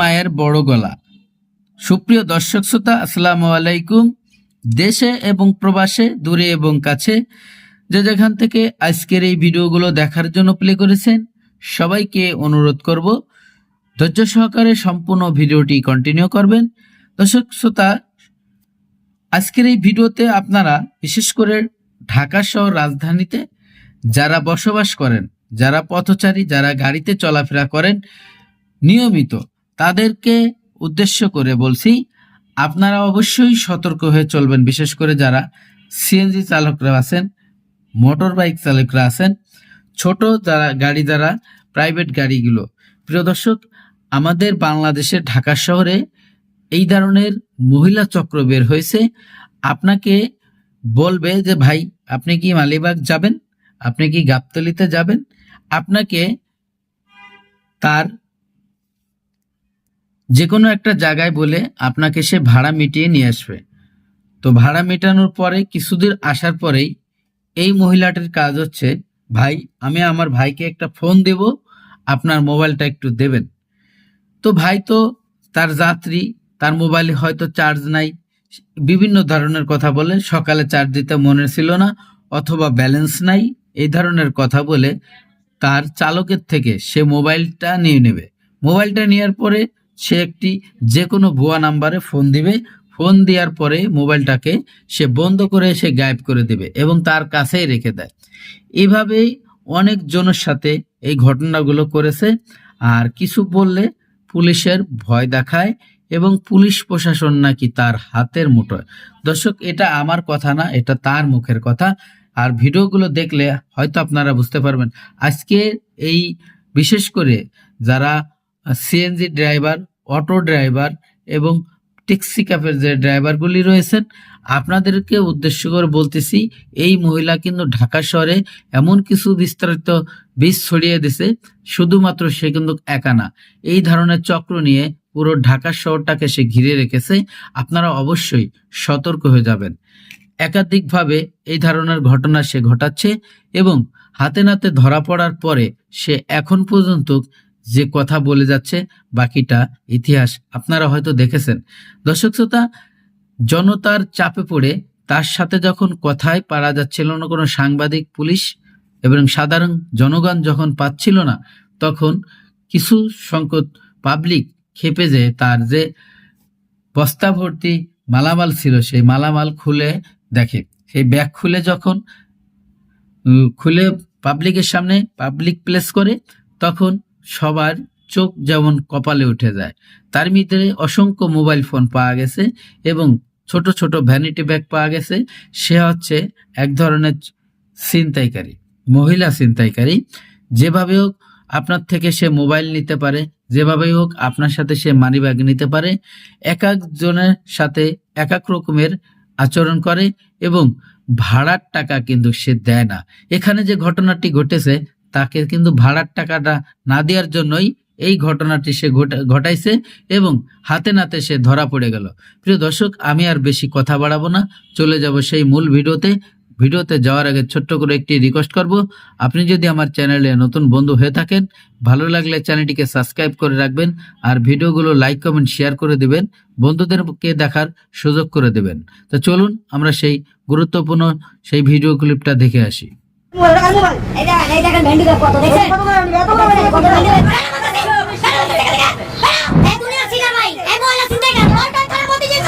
মায়ের বড় গলা। সুপ্রিয় দর্শক শ্রোতা, আসসালামু আলাইকুম। দেশে এবং প্রবাসে, দূরে এবং কাছে যে যেখান থেকে আজকের এই ভিডিওগুলো দেখার জন্য প্লে করেছেন, সবাইকে অনুরোধ করব, ধৈর্য সহকারে সম্পূর্ণ ভিডিওটি কন্টিনিউ করবেন। দর্শক শ্রোতা, আজকের এই ভিডিওতে আপনারা বিশেষ করে ঢাকা শহর রাজধানীতে যারা বসবাস করেন, যারা পথচারী, যারা গাড়িতে চলাফেরা করেন, নিয়মিত তাদেরকে উদ্দেশ্য করে বলছি, আপনারা অবশ্যই সতর্ক হয়ে চলবেন, বিশেষ করে যারা সিএনজি চালকরা আছেন মোটর বাইক চালকরা আছেন, ছোট যারা, গাড়ি যারা প্রাইভেট গাড়িগুলো। প্রিয় দর্শক, আমাদের বাংলাদেশের ঢাকা শহরে এই ধরনের মহিলা চক্র বের হয়েছে। আপনাকে বলবে যে, ভাই, আপনি কি মালিবাগ যাবেন? আপনি কি গাবতলিতে যাবেন? আপনাকে তার যে কোনো একটা জায়গায় বলে আপনাকে সে ভাড়া মিটিয়ে নিয়ে আসবে। তো ভাড়া মেটানোর পরে, কিছুদূর আসার পরেই এই মহিলাটির কাজ হচ্ছে, ভাই, আমি আমার ভাইকে একটা ফোন দেব, আপনার মোবাইলটা একটু দেবেন। তো ভাই তো তার যাত্রী, তার মোবাইলে হয়তো চার্জ নাই, বিভিন্ন ধরনের কথা বলে, সকালে চার্জ দিতে মনে ছিল না, অথবা ব্যালেন্স নাই এই ধরনের কথা বলে তার চালকের থেকে সে মোবাইলটা নিয়ে নেবে। মোবাইলটা নেওয়ার পরে সে একটি যে কোনো ভুয়া নাম্বারে ফোন দিবে। ফোন দেওয়ার পরে মোবাইলটাকে সে বন্ধ করে সে গায়েব করে দেবে এবং তার কাছেই রেখে দেয়। এভাবেই অনেক জনের সাথে এই ঘটনাগুলো করেছে। আর কিছু বললে পুলিশের ভয় দেখায় এবং পুলিশ প্রশাসন নাকি তার হাতের মুঠোয়। দর্শক, এটা আমার কথা না, এটা তার মুখের কথা। আর ভিডিওগুলো দেখলে হয়তো আপনারা বুঝতে পারবেন। আজকে এই বিশেষ করে যারা সিএনজি ড্রাইভার অটো ড্রাইভার এবং ট্যাক্সি ক্যাফের যে ড্রাইভারগুলি রয়েছেন, আপনাদেরকে উদ্দেশ্য করে বলতেছি, এই মহিলা কিন্তু ঢাকা শহরে এমন কিছু বিস্তারিত বীজ ছড়িয়ে দিছে, শুধুমাত্র সে কিন্তু একা না। এই ধরনের চক্র নিয়ে পুরো ঢাকা শহরটাকে সে ঘিরে রেখেছে। আপনারা অবশ্যই সতর্ক হয়ে যাবেন। একাধিকভাবে এই ধরনের ঘটনা সে ঘটাচ্ছে এবং হাতে নাতে ধরা পড়ার পরে সে এখন পর্যন্ত যে কথা বলে যাচ্ছে, বাকিটা ইতিহাস। আপনারা হয়তো দেখেছেন। দর্শক শ্রোতা, জনতার চাপে পড়ে তার সাথে যখন কথায় পারা যাচ্ছিল না কোনো সাংবাদিক, পুলিশ এবং সাধারণ জনগণ যখন পাচ্ছিল না, তখন কিছু সংকট পাবলিক খেপে যে তার যে বস্তা ভর্তি মালামাল ছিল, সেই মালামাল খুলে দেখে, সেই ব্যাগ খুলে যখন খুলে পাবলিকের সামনে পাবলিক প্লেস করে, তখন সবার চোখ যেমন কপালে উঠে যায়। তার ভিতরে অসংখ্য মোবাইল ফোন পাওয়া গেছে এবং ছোট ছোট ভ্যানিটি ব্যাগ পাওয়া গেছে। সে হচ্ছে এক ধরনের ছিনতাইকারী, মহিলা ছিনতাইকারী। যেভাবে হোক আপনার থেকে সে মোবাইল নিতে পারে যেভাবেই হোক আপনার সাথে সে মানি ব্যাগ নিতে পারে। এক একজনের সাথে এক এক রকমের আচরণ করে এবং ভাড়ার টাকা কিন্তু সে দেয় না। এখানে যে ঘটনাটি ঘটেছে, তাকে কিন্তু ভাড়ার টাকাটা না দেওয়ার জন্যই এই ঘটনাটি সে ঘটা- ঘটাইছে এবং হাতে নাতে সে ধরা পড়ে গেল। প্রিয় দর্শক, আমি আর বেশি কথা বাড়াবো না। চলে যাব সেই মূল ভিডিওতে। ভিডিওতে যাওয়ার আগে ছোট্ট করে একটি রিকোয়েস্ট করব। আপনি যদি আমার চ্যানেলে নতুন বন্ধু হয়ে থাকেন ভালো লাগলে চ্যানেলটিকে সাবস্ক্রাইব করে রাখবেন আর ভিডিওগুলো লাইক কমেন্ট শেয়ার করে দিবেন। বন্ধুদেরকে দেখার সুযোগ করে দেবেন। তো চলুন আমরা সেই গুরুত্বপূর্ণ সেই ভিডিও ক্লিপটা দেখে আসি। এই দেখেন এই দেখেন